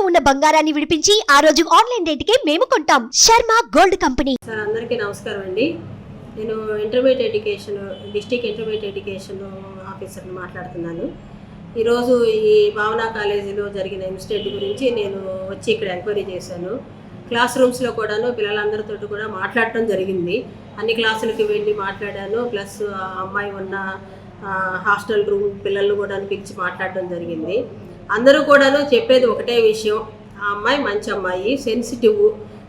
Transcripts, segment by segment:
ఇంట్లో ఉన్న బంగారాన్ని విడిపించి ఆ రోజు ఆన్లైన్ రేటుకే మేము కొంటాం. Sharma gold company. సార్ అందరికీ నమస్కారం అండి. నేను intermediate education district intermediate education ఆఫీసర్ని మాట్లాడుతున్నాను. ఈరోజు ఈ భావన కాలేజీలో జరిగిన ఇన్సిడెంట్ గురించి నేను వచ్చి ఇక్కడ ఎంక్వైరీ చేశాను. క్లాస్ రూమ్స్లో కూడాను పిల్లలందరితో కూడా మాట్లాడటం జరిగింది. అన్ని క్లాసులకి వెళ్ళి మాట్లాడాను. ప్లస్ అమ్మాయి ఉన్న హాస్టల్ రూమ్ పిల్లలు కూడా పిలిచి మాట్లాడటం జరిగింది. అందరూ కూడాను చెప్పేది ఒకటే విషయం. ఆ అమ్మాయి మంచి అమ్మాయి సెన్సిటివ్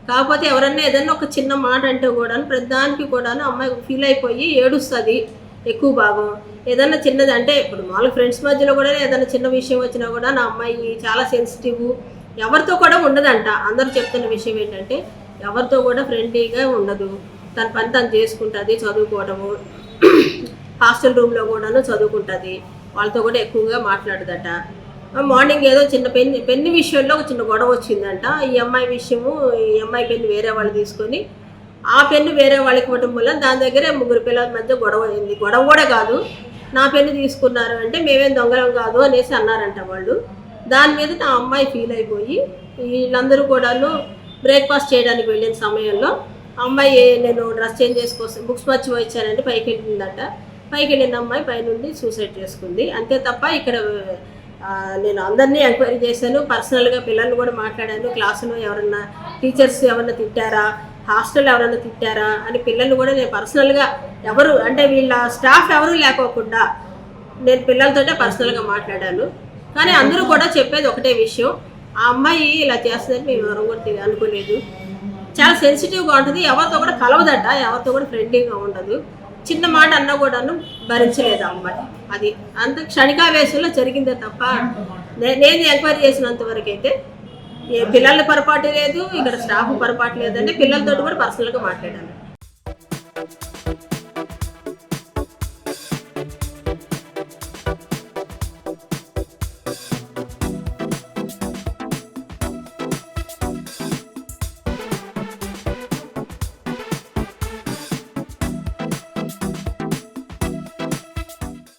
కాకపోతే ఎవరన్నా ఏదన్నా ఒక చిన్న మాట అంటే కూడాను ప్రతిదానికి కూడాను అమ్మాయి ఫీల్ అయిపోయి ఏడుస్తుంది ఎక్కువ భాగం. ఏదన్నా చిన్నది అంటే ఇప్పుడు మామూలు ఫ్రెండ్స్ మధ్యలో కూడా ఏదైనా చిన్న విషయం వచ్చినా కూడా నా అమ్మాయి చాలా సెన్సిటివ్ ఎవరితో కూడా ఉండదంట. అందరూ చెప్తున్న విషయం ఏంటంటే ఎవరితో కూడా ఫ్రెండ్లీగా ఉండదు. తన పని తను చేసుకుంటుంది చదువుకోవడము హాస్టల్ రూమ్లో కూడాను చదువుకుంటుంది. వాళ్ళతో కూడా ఎక్కువగా మాట్లాడదట. మార్నింగ్ ఏదో చిన్న పెన్ పెన్ను విషయంలో ఒక చిన్న గొడవ వచ్చిందంట. ఈ అమ్మాయి విషయము ఈ అమ్మాయి పెన్ను వేరే వాళ్ళు తీసుకొని ఆ పెన్ను వేరే వాళ్ళకి ఇవ్వడం వల్ల దాని దగ్గరే ముగ్గురు పిల్లల మధ్య గొడవ అయింది. గొడవ కూడా కాదు. నా పెన్ను తీసుకున్నారు అంటే మేమేం దొంగలం కాదు అనేసి అన్నారంట వాళ్ళు. దాని మీద నా అమ్మాయి ఫీల్ అయిపోయి వీళ్ళందరూ కూడాను బ్రేక్ఫాస్ట్ చేయడానికి వెళ్ళిన సమయంలో అమ్మాయి నేను డ్రెస్ చేంజ్ చేసుకోసం బుక్స్ మర్చిపోయి వచ్చానంటే పైకి వెళ్ళిందట పైకి వెళ్ళిన అమ్మాయి పైనుండి సూసైడ్ చేసుకుంది. అంతే తప్ప ఇక్కడ నేను అందరినీ ఎంక్వైరీ చేశాను. పర్సనల్గా పిల్లల్ని కూడా మాట్లాడాను. క్లాసులో ఎవరన్నా టీచర్స్ ఎవరన్నా తిట్టారా? హాస్టల్ ఎవరన్నా తిట్టారా? అని పిల్లల్ని కూడా నేను పర్సనల్గా ఎవరు అంటే వీళ్ళ స్టాఫ్ ఎవరు లేకోకుండా నేను పిల్లలతోటే పర్సనల్గా మాట్లాడాను. కానీ అందరూ కూడా చెప్పేది ఒకటే విషయం. ఆ అమ్మాయి ఇలా చేస్తుందని మేము ఎవరు కూడా అనుకోలేదు. చాలా సెన్సిటివ్గా ఉంటుంది. ఎవరితో కూడా కలవదట. ఎవరితో కూడా ఫ్రెండ్లీగా ఉండదు. చిన్న మాట అన్నా కూడాను భరించలేదు ఆ అమ్మాయి అది అంత క్షణికావేశంలో జరిగిందే తప్ప నే- నేను ఎంక్వైరీ చేసినంత వరకు అయితే ఏ పిల్లల పొరపాటు లేదు ఇక్కడ స్టాఫ్ పొరపాటు లేదంటే పిల్లలతో కూడా పర్సనల్గా మాట్లాడాను.